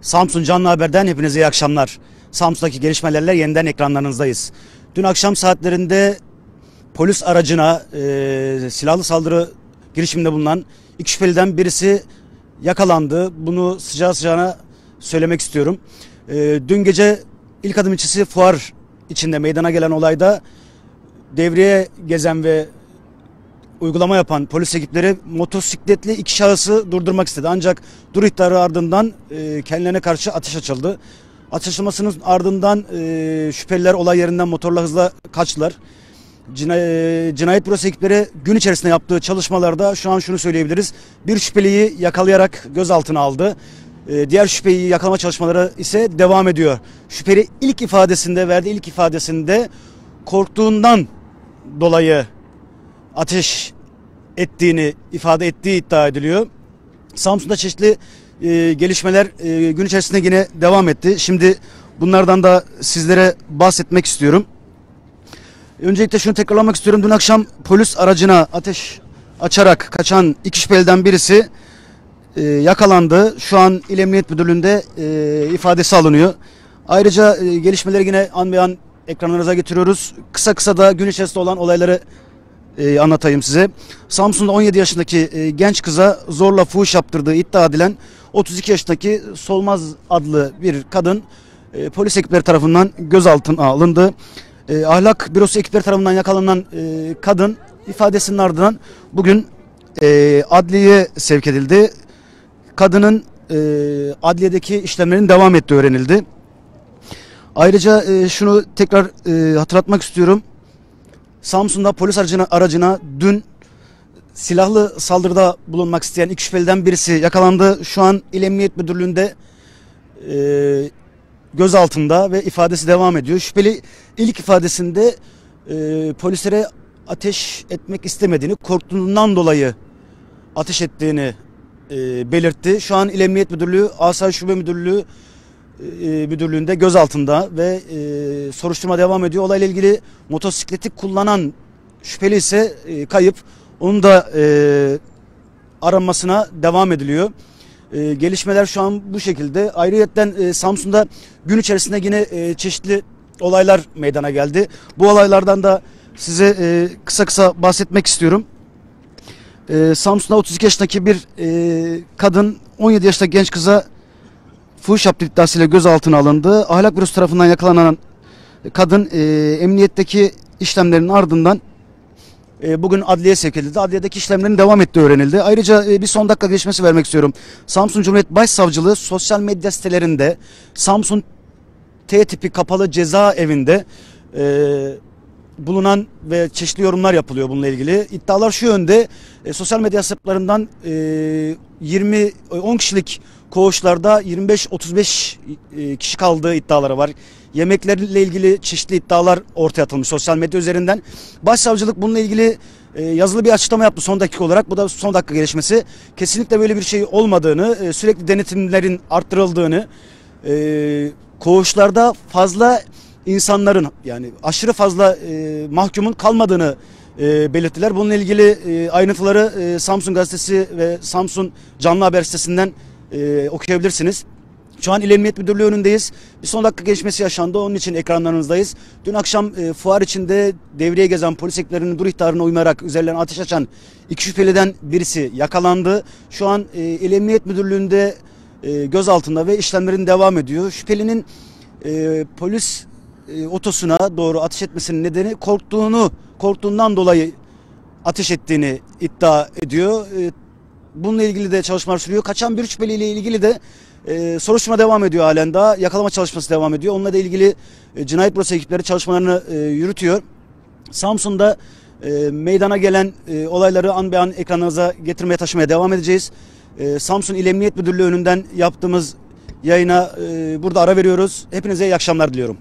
Samsun Canlı Haber'den hepinize iyi akşamlar. Samsun'daki gelişmelerle yeniden ekranlarınızdayız. Dün akşam saatlerinde polis aracına e, silahlı saldırı girişiminde bulunan iki şüpheliden birisi yakalandı. Bunu sıcağı sıcağına söylemek istiyorum. E, dün gece ilk adım ilçesi fuar içinde meydana gelen olayda devreye gezen ve uygulama yapan polis ekipleri motosikletli iki şahısı durdurmak istedi. Ancak dur ihtarı ardından e, kendilerine karşı ateş açıldı. Ateş açılmasının ardından e, şüpheliler olay yerinden motorla hızla kaçtılar. Cina, e, cinayet bürosu ekipleri gün içerisinde yaptığı çalışmalarda şu an şunu söyleyebiliriz. Bir şüpheliyi yakalayarak gözaltına aldı. E, diğer şüpheyi yakalama çalışmaları ise devam ediyor. Şüpheli ilk ifadesinde verdiği ilk ifadesinde korktuğundan dolayı ateş ettiğini ifade ettiği iddia ediliyor. Samsun'da çeşitli e, gelişmeler e, gün içerisinde yine devam etti. Şimdi bunlardan da sizlere bahsetmek istiyorum. Öncelikle şunu tekrarlamak istiyorum. Dün akşam polis aracına ateş açarak kaçan iki şüpheliden birisi e, yakalandı. Şu an İl Emniyet Müdürlüğü'nde e, ifadesi alınıyor. Ayrıca e, gelişmeleri yine an be an ekranlarınıza getiriyoruz. Kısa kısa da gün içerisinde olan olayları e, anlatayım size. Samsun'da 17 yaşındaki e, genç kıza zorla fuhuş yaptırdığı iddia edilen 32 yaşındaki Solmaz adlı bir kadın e, polis ekipleri tarafından gözaltına alındı. E, ahlak bürosu ekipleri tarafından yakalanan e, kadın ifadesinin ardından bugün e, adliyeye sevk edildi. Kadının e, adliyedeki işlemlerin devam ettiği öğrenildi. Ayrıca e, şunu tekrar e, hatırlatmak istiyorum. Samsun'da polis aracına, aracına dün silahlı saldırıda bulunmak isteyen iki şüpheliden birisi yakalandı. Şu an İl Emniyet Müdürlüğü'nde e, gözaltında ve ifadesi devam ediyor. Şüpheli ilk ifadesinde e, polislere ateş etmek istemediğini, korktuğundan dolayı ateş ettiğini e, belirtti. Şu an İl Emniyet Müdürlüğü, Asayiş Şube Müdürlüğü e, müdürlüğünde gözaltında ve e, soruşturma devam ediyor. Olayla ilgili motosikleti kullanan şüpheli ise e, kayıp. Onun da e, aranmasına devam ediliyor. E, gelişmeler şu an bu şekilde. Ayrıyeten e, Samsun'da gün içerisinde yine e, çeşitli olaylar meydana geldi. Bu olaylardan da size e, kısa kısa bahsetmek istiyorum. E, Samsun'da 32 yaşındaki bir e, kadın 17 yaşındaki genç kıza fuhuş yaptığı iddiasıyla gözaltına alındı. Ahlak bürosu tarafından yakalanan kadın e, emniyetteki işlemlerin ardından e, bugün adliye sevk edildi. Adliyedeki işlemlerin devam ettiği öğrenildi. Ayrıca e, bir son dakika gelişmesi vermek istiyorum. Samsun Cumhuriyet Başsavcılığı sosyal medya sitelerinde Samsun T tipi kapalı ceza evinde e, bulunan ve çeşitli yorumlar yapılıyor bununla ilgili. İddialar şu yönde e, sosyal medya hesaplarından e, 20 10 kişilik koğuşlarda 25-35 e, kişi kaldığı iddiaları var. Yemeklerle ilgili çeşitli iddialar ortaya atılmış sosyal medya üzerinden. Başsavcılık bununla ilgili e, yazılı bir açıklama yaptı son dakika olarak. Bu da son dakika gelişmesi. Kesinlikle böyle bir şey olmadığını, e, sürekli denetimlerin arttırıldığını, e, koğuşlarda fazla insanların yani aşırı fazla e, mahkumun kalmadığını e, belirttiler. Bununla ilgili e, ayrıntıları e, Samsun Gazetesi ve Samsun Canlı Haber sitesinden e, okuyabilirsiniz. Şu an İl Emniyet Müdürlüğü önündeyiz. Bir son dakika gelişmesi yaşandı. Onun için ekranlarınızdayız. Dün akşam e, fuar içinde devreye gezen polis ekiplerinin dur ihtarına uymayarak üzerlerine ateş açan iki şüpheliden birisi yakalandı. Şu an e, İl Emniyet Müdürlüğü'nde e, gözaltında ve işlemlerin devam ediyor. Şüphelinin e, polis e, otosuna doğru ateş etmesinin nedeni korktuğunu, korktuğundan dolayı ateş ettiğini iddia ediyor. E, bununla ilgili de çalışmalar sürüyor. Kaçan bir şüpheliyle ilgili de e, soruşturma devam ediyor halen daha. Yakalama çalışması devam ediyor. Onunla da ilgili e, cinayet bürosu ekipleri çalışmalarını yürütüyor. Samsun'da meydana gelen olayları an be an ekranınıza getirmeye taşımaya devam edeceğiz. E, Samsun İl Emniyet Müdürlüğü önünden yaptığımız yayına burada ara veriyoruz. Hepinize iyi akşamlar diliyorum.